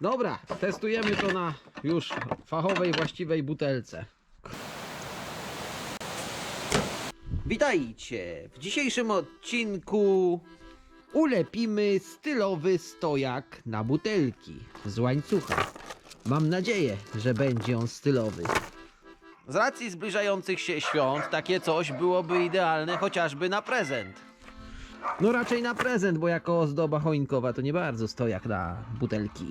Dobra, testujemy to na już fachowej, właściwej butelce. Witajcie! W dzisiejszym odcinku ulepimy stylowy stojak na butelki z łańcucha. Mam nadzieję, że będzie on stylowy. Z racji zbliżających się świąt, takie coś byłoby idealne chociażby na prezent. No raczej na prezent, bo jako ozdoba choinkowa to nie bardzo stojak na butelki.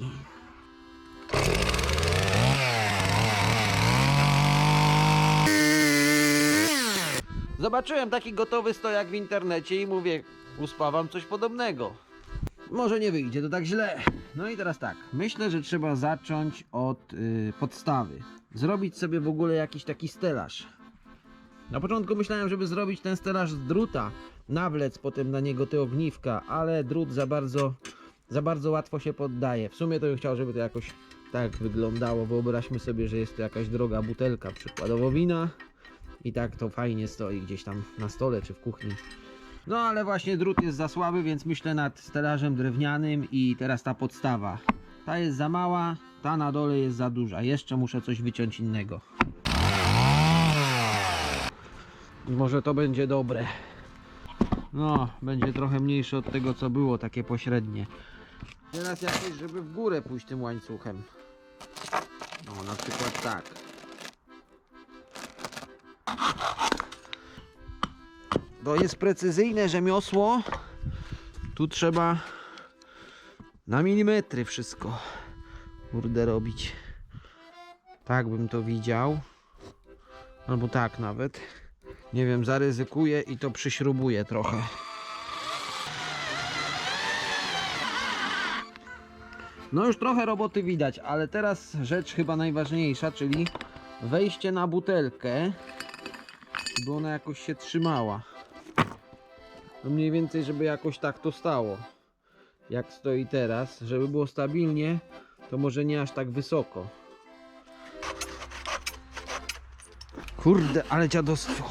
Zobaczyłem taki gotowy stojak w internecie i mówię, uspawam coś podobnego. Może nie wyjdzie to tak źle. No i teraz tak, myślę, że trzeba zacząć od y, podstawy. Zrobić sobie w ogóle jakiś taki stelaż. Na początku myślałem, żeby zrobić ten stelaż z druta, nawlec potem na niego te ogniwka, ale drut za bardzo, za bardzo łatwo się poddaje. W sumie to bym chciał, żeby to jakoś tak wyglądało. Wyobraźmy sobie, że jest to jakaś droga butelka, przykładowo wina i tak to fajnie stoi gdzieś tam na stole czy w kuchni. No ale właśnie drut jest za słaby, więc myślę nad stelażem drewnianym i teraz ta podstawa. Ta jest za mała, ta na dole jest za duża. Jeszcze muszę coś wyciąć innego. Może to będzie dobre. No, będzie trochę mniejsze od tego co było, takie pośrednie. Teraz jakoś, żeby w górę pójść tym łańcuchem. No, na przykład tak. To jest precyzyjne rzemiosło. Tu trzeba na milimetry wszystko kurde robić. Tak bym to widział. Albo tak nawet. Nie wiem, zaryzykuję i to przyśrubuję trochę. No już trochę roboty widać, ale teraz rzecz chyba najważniejsza, czyli wejście na butelkę, by ona jakoś się trzymała. No mniej więcej, żeby jakoś tak to stało. Jak stoi teraz, żeby było stabilnie, to może nie aż tak wysoko. Kurde, ale dziadostwo.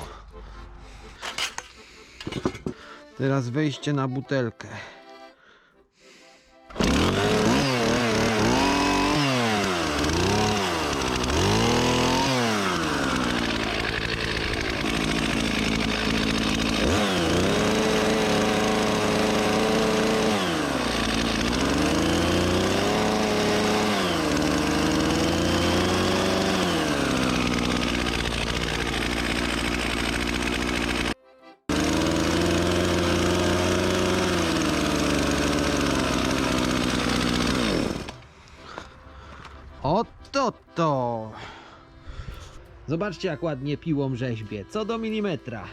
Teraz wejście na butelkę. To! Zobaczcie jak ładnie piłą rzeźbie. Co do milimetra.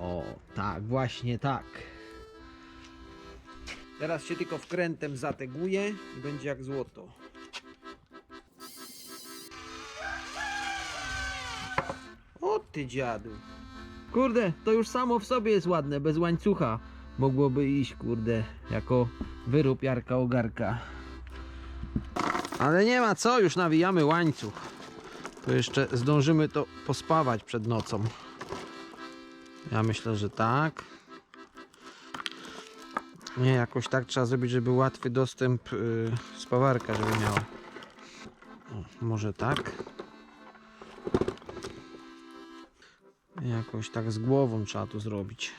O, tak, właśnie tak. Teraz się tylko wkrętem zateguje i będzie jak złoto. O ty dziadu. Kurde, to już samo w sobie jest ładne, bez łańcucha. Mogłoby iść, kurde, jako wyrób Jarka Ogarka. Ale nie ma co, już nawijamy łańcuch. To jeszcze zdążymy to pospawać przed nocą. Ja myślę, że tak. Nie, jakoś tak trzeba zrobić, żeby łatwy dostęp yy, spawarka, żeby miała. Może tak. Jakoś tak z głową trzeba to zrobić.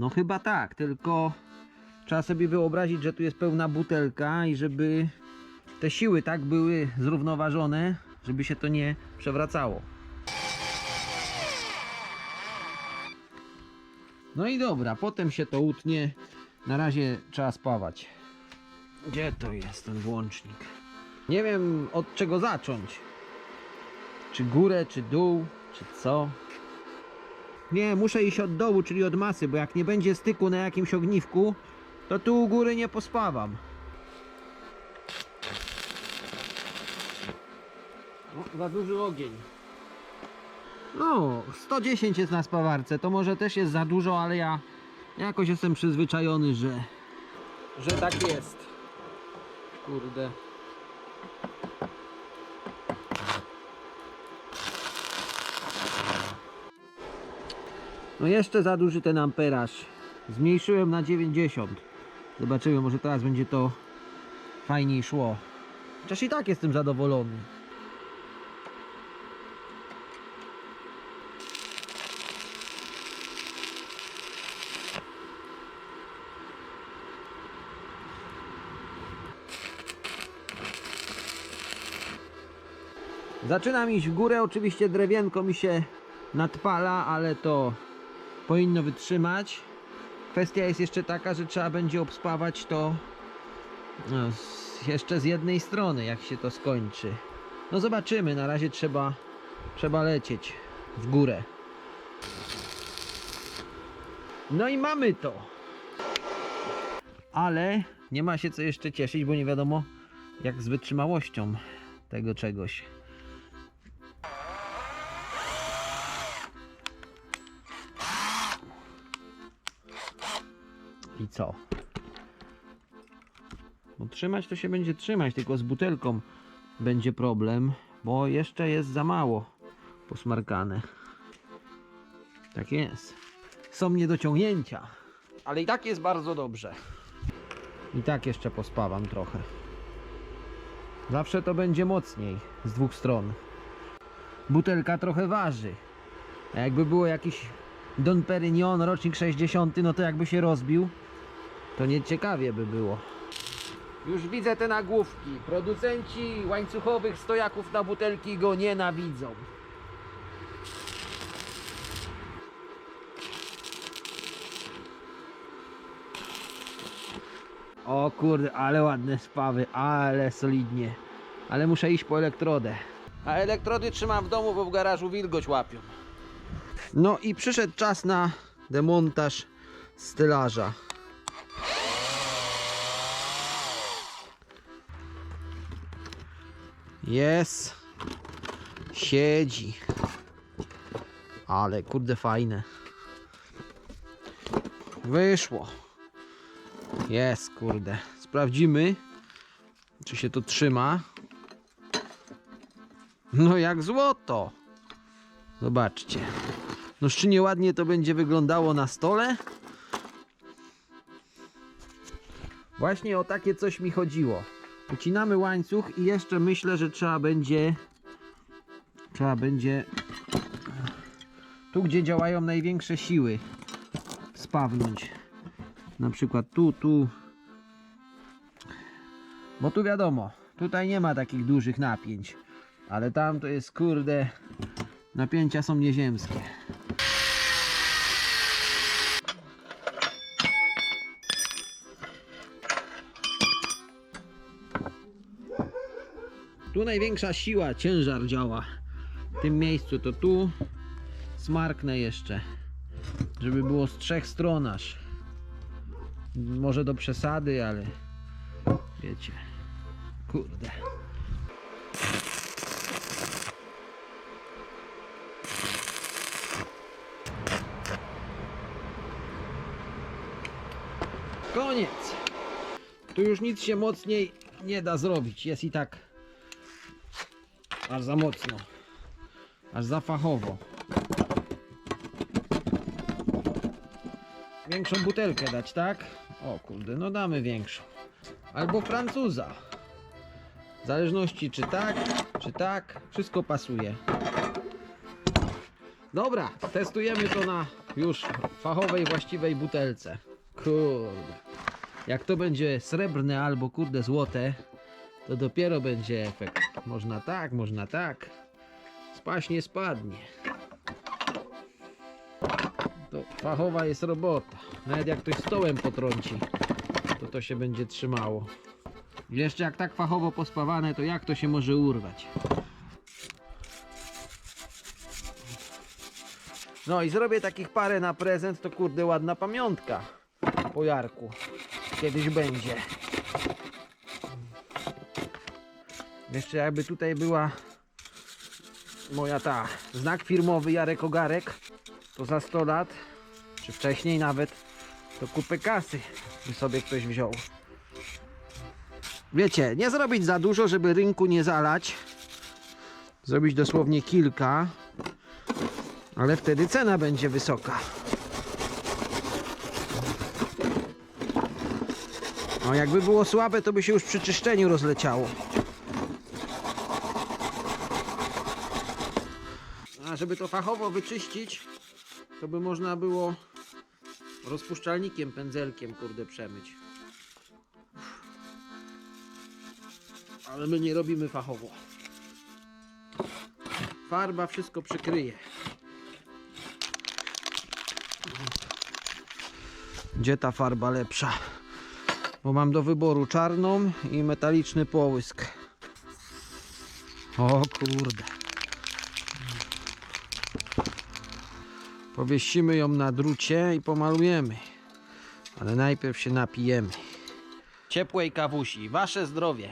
No chyba tak, tylko trzeba sobie wyobrazić, że tu jest pełna butelka i żeby te siły tak były zrównoważone, żeby się to nie przewracało. No i dobra, potem się to utnie. Na razie trzeba spawać. Gdzie to jest ten włącznik? Nie wiem od czego zacząć. Czy górę, czy dół, czy co? Nie, muszę iść od dołu, czyli od masy, bo jak nie będzie styku na jakimś ogniwku, to tu u góry nie pospawam. O, za duży ogień. No, 110 jest na spawarce, to może też jest za dużo, ale ja jakoś jestem przyzwyczajony, że, że tak jest. Kurde. No jeszcze za duży ten amperaż. Zmniejszyłem na 90. Zobaczymy, może teraz będzie to fajniej szło. Chociaż i tak jestem zadowolony. Zaczynam iść w górę, oczywiście drewienko mi się nadpala, ale to powinno wytrzymać. Kwestia jest jeszcze taka, że trzeba będzie obspawać to no, jeszcze z jednej strony, jak się to skończy. No zobaczymy, na razie trzeba, trzeba lecieć w górę. No i mamy to. Ale nie ma się co jeszcze cieszyć, bo nie wiadomo jak z wytrzymałością tego czegoś. Co? Bo trzymać to się będzie trzymać, tylko z butelką będzie problem, bo jeszcze jest za mało posmarkane. Tak jest. Są niedociągnięcia, ale i tak jest bardzo dobrze. I tak jeszcze pospawam trochę. Zawsze to będzie mocniej z dwóch stron. Butelka trochę waży. A jakby było jakiś Don Perignon, rocznik 60, no to jakby się rozbił, to nieciekawie by było. Już widzę te nagłówki. Producenci łańcuchowych stojaków na butelki go nienawidzą. O kurde, ale ładne spawy, ale solidnie. Ale muszę iść po elektrodę. A elektrody trzymam w domu, bo w garażu wilgoć łapią. No i przyszedł czas na demontaż stylarza. Jest. Siedzi. Ale kurde fajne. Wyszło. Jest kurde. Sprawdzimy czy się to trzyma. No jak złoto. Zobaczcie. No szczynie ładnie to będzie wyglądało na stole. Właśnie o takie coś mi chodziło. Ucinamy łańcuch i jeszcze myślę, że trzeba będzie trzeba będzie tu gdzie działają największe siły spawnąć. Na przykład tu, tu. Bo tu wiadomo, tutaj nie ma takich dużych napięć. Ale tam to jest kurde napięcia są nieziemskie. Tu największa siła, ciężar działa. W tym miejscu to tu smarknę jeszcze, żeby było z trzech stron aż. Może do przesady, ale wiecie. Kurde. Koniec. Tu już nic się mocniej nie da zrobić. Jest i tak aż za mocno. Aż za fachowo. Większą butelkę dać, tak? O kurde, no damy większą. Albo Francuza. W zależności czy tak, czy tak, wszystko pasuje. Dobra, testujemy to na już fachowej, właściwej butelce. Kurde. Jak to będzie srebrne albo kurde złote, to dopiero będzie efekt. Można tak, można tak. Spaść nie spadnie. To fachowa jest robota. Nawet jak ktoś stołem potrąci, to to się będzie trzymało. Jeszcze jak tak fachowo pospawane, to jak to się może urwać? No i zrobię takich parę na prezent, to kurde ładna pamiątka po Jarku. Kiedyś będzie. Jeszcze jakby tutaj była moja ta znak firmowy Jarek Ogarek, to za 100 lat, czy wcześniej nawet, to kupę kasy by sobie ktoś wziął. Wiecie, nie zrobić za dużo, żeby rynku nie zalać. Zrobić dosłownie kilka, ale wtedy cena będzie wysoka. No jakby było słabe, to by się już przy czyszczeniu rozleciało. Żeby to fachowo wyczyścić, to by można było rozpuszczalnikiem, pędzelkiem, kurde, przemyć. Ale my nie robimy fachowo. Farba wszystko przykryje. Gdzie ta farba lepsza? Bo mam do wyboru czarną i metaliczny połysk. O kurde. Powiesimy ją na drucie i pomalujemy. Ale najpierw się napijemy. Ciepłej kawusi. Wasze zdrowie.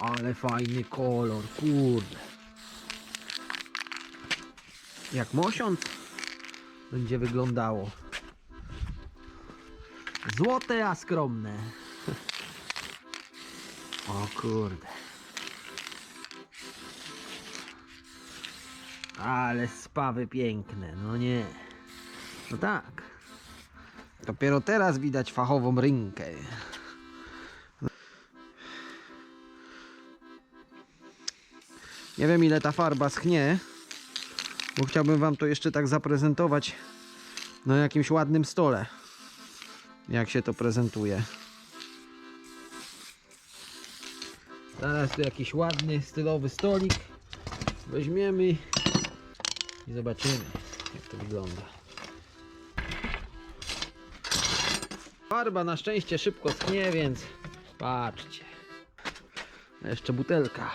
Ale fajny kolor, kurde. Jak mosiąc będzie wyglądało. Złote, a skromne. O kurde. Ale spawy piękne, no nie. No tak. Dopiero teraz widać fachową rynkę. Nie wiem ile ta farba schnie, bo chciałbym wam to jeszcze tak zaprezentować na jakimś ładnym stole. Jak się to prezentuje. Zaraz tu jakiś ładny, stylowy stolik weźmiemy i zobaczymy jak to wygląda. Farba na szczęście szybko schnie, więc patrzcie. Jeszcze butelka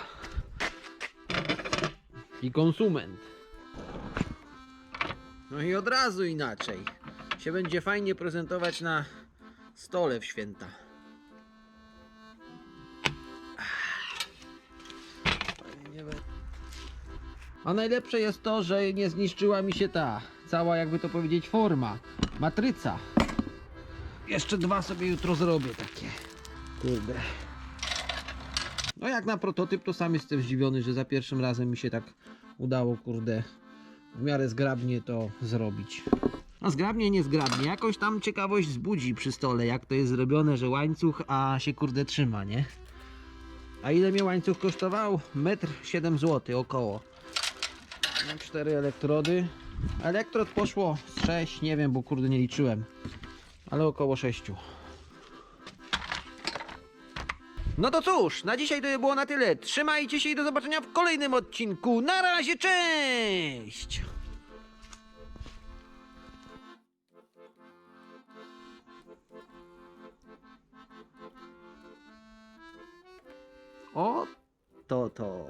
i konsument. No i od razu inaczej. Się będzie fajnie prezentować na stole w święta. A najlepsze jest to, że nie zniszczyła mi się ta cała, jakby to powiedzieć, forma, matryca. Jeszcze dwa sobie jutro zrobię takie. Kurde. No jak na prototyp, to sam jestem zdziwiony, że za pierwszym razem mi się tak udało, kurde, w miarę zgrabnie to zrobić. No zgrabnie, nie zgrabnie. Jakoś tam ciekawość wzbudzi przy stole, jak to jest zrobione, że łańcuch, a się kurde trzyma, nie? A ile mnie łańcuch kosztował? Metr 7 zł około. Mam cztery elektrody. Elektrod poszło z 6, nie wiem, bo kurde nie liczyłem. Ale około 6. No to cóż, na dzisiaj to by było na tyle. Trzymajcie się i do zobaczenia w kolejnym odcinku. Na razie, cześć! O, to to.